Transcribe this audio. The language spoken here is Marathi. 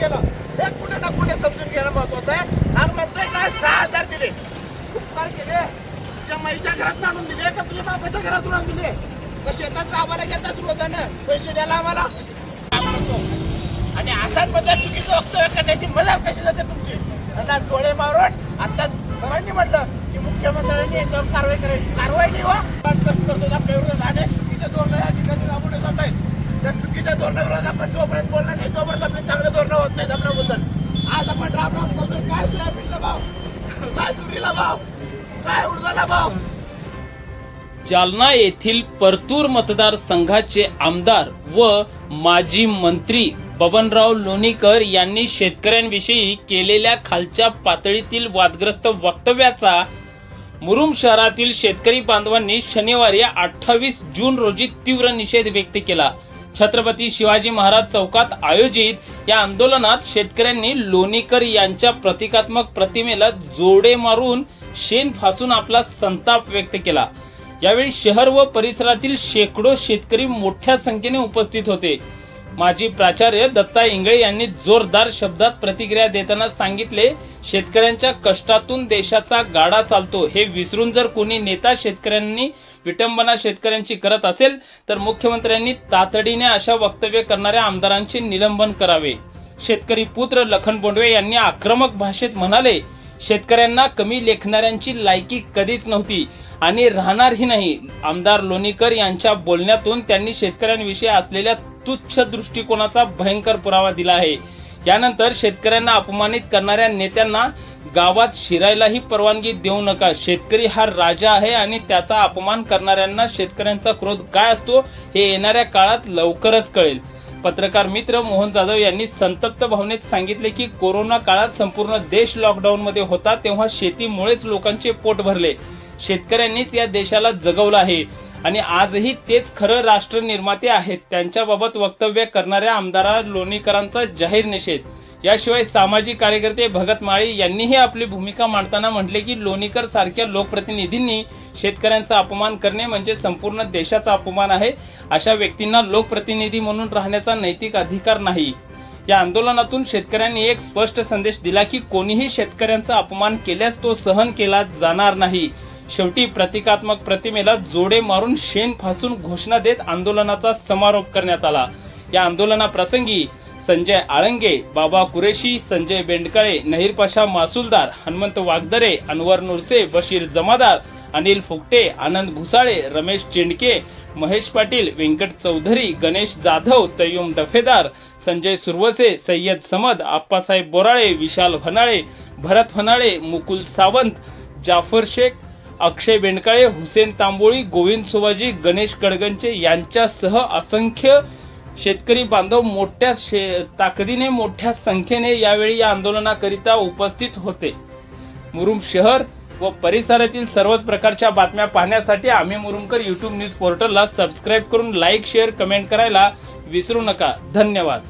केलं. हे कुठे ना कुठे समजून घेणं महत्वाचं आहे. हा म्हणतोय काय? सहा हजार दिले. उपकार केले. तुझ्या माईच्या घरात आणून दिले का तुझ्या बापाच्या घरातून आणून दिले? तर शेतात राबायला घेतात रोजानं. पैसे द्यायला आम्हाला. काय म्हणतो? आणि अशांबद्दल चुकीचं वक्तव्य करण्याची मजा कशी जाते तुमची? त्यांना जोडे मारून आता सरांनी म्हटलं की मुख्यमंत्र्यांनी एकदम कारवाई करायची. कारवाई नाही हो. वा कष्ट करतो आपल्या विरोधात. अनेक चुकीचे धोरणं या ठिकाणी राबवले जात आहेत त्या चुकीच्या धोरणाविरोधात आपण जोपर्यंत बोलणार नाही तोपर्यंत आपले चांगले धोरणं होत नाहीत आपल्याबद्दल. आज आपण राम राम करतोय. काय सोयाबीनला भाव? काय तुरीला भाव? काय उडदाला भाव? जालना येथील परतूर मतदारसंघाचे आमदार व माजी मंत्री बबनराव लोणीकर यांनी शेतकऱ्यांविषयी केलेल्या खालच्या पातळीतील वादग्रस्त वक्तव्याचा मुरुम शहरातील शेतकरी बांधवांनी शनिवारी अठ्ठावीस जून रोजी तीव्र निषेध व्यक्त केला. छत्रपती शिवाजी महाराज चौकात आयोजित या आंदोलनात शेतकऱ्यांनी लोणीकर यांच्या प्रतिकात्मक प्रतिमेला जोडे मारून शेण फासून आपला संताप व्यक्त केला. यावेळी शहर व परिसरातील शेकडो शेतकरी मोठ्या संख्येने उपस्थित होते. माजी प्राचार्य दत्ता इंगळे यांनी जोरदार शब्दात प्रतिक्रिया देताना सांगितले शेतकऱ्यांच्या कष्टातून देशाचा गाडा चालतो. हे विसरून जर कोणी नेता शेतकऱ्यांनी विटंबना शेतकऱ्यांची करत असेल तर मुख्यमंत्र्यांनी तातडीने अशा वक्तव्य करणाऱ्या आमदारांचे निलंबन करावे. शेतकरी पुत्र लखन बोंडवे यांनी आक्रमक भाषेत म्हणाले शेतकऱ्यांना कमी लेखणाऱ्यांची लायकी कधीच नव्हती आणि राहणारही नाही. आमदार लोणीकर यांच्या बोलण्यातून त्यांनी शेतकऱ्यांविषयी असलेल्या तुच्छ दृष्टिकोनाचा भयंकर पुरावा दिला आहे. यानंतर शेतकऱ्यांना अपमानित करणाऱ्या नेत्यांना गावात शिरायलाही परवानगी देऊ नका. शेतकरी हा राजा आहे आणि त्याचा अपमान करणाऱ्यांना शेतकऱ्यांचा क्रोध काय असतो हे येणाऱ्या काळात लवकरच कळेल. पत्रकार मित्र मोहन जाधव यांनी संतप्त भावनेत सांगितले की कोरोना काळात संपूर्ण देश लॉकडाऊन मध्ये होता तेव्हा शेतीमुळेच लोकांचे पोट भरले. शेतकऱ्यांनीच या देशाला जगवलं आहे. आणि आजही तेच खरं राष्ट्र निर्माते आहेत. त्यांच्याबाबत वक्तव्य करणाऱ्या आमदारा लोणीकरांचा जाहीर निषेध. याशिवाय सामाजिक कार्यकर्ते भगत माळी यांनीही आपली भूमिका मांडताना म्हटले की लोणीकर सारख्या लोकप्रतिनिधींनी शेतकऱ्यांचा अपमान करणे म्हणजे संपूर्ण देशाचा अपमान आहे. अशा व्यक्तींना लोकप्रतिनिधी म्हणून राहण्याचा नैतिक अधिकार नाही. या आंदोलनातून शेतकऱ्यांनी एक स्पष्ट संदेश दिला की कोणीही शेतकऱ्यांचा अपमान केल्यास तो सहन केला जाणार नाही. शेवटी प्रतिकात्मक प्रतिमेला जोडे मारून शेण फासून घोषणा देत आंदोलनाचा समारोप करण्यात आला. या आंदोलनाप्रसंगी संजय आळंगे बाबा कुरेशी संजय बेंडकाळे नहीर पाशा मासुलदार हनुमंत वागदरे अनवर नुरसे बशीर जमादार अनिल फुकटे आनंद भुसाळे रमेश चेंडके महेश पाटील व्यंकट चौधरी गणेश जाधव तयुम डफेदार संजय सुरवसे सय्यद समद आप्पासाहेब बोराळे विशाल होनाळे भरत होनाळे मुकुल सावंत जाफर शेख अक्षय बेंडकाळे हुसेन तांबोळी गोविंद सुभाजी गणेश कडगंचे यांच्यासह असंख्य शेतकरी बांधव मोठ्या शे ताकदीने मोठ्या संख्येने यावेळी या आंदोलनाकरिता उपस्थित होते. मुरुम शहर व परिसरातील सर्वच प्रकारच्या बातम्या पाहण्यासाठी आम्ही मुरुमकर यूट्यूब न्यूज पोर्टलला सबस्क्राईब करून लाईक शेअर कमेंट करायला विसरू नका. धन्यवाद.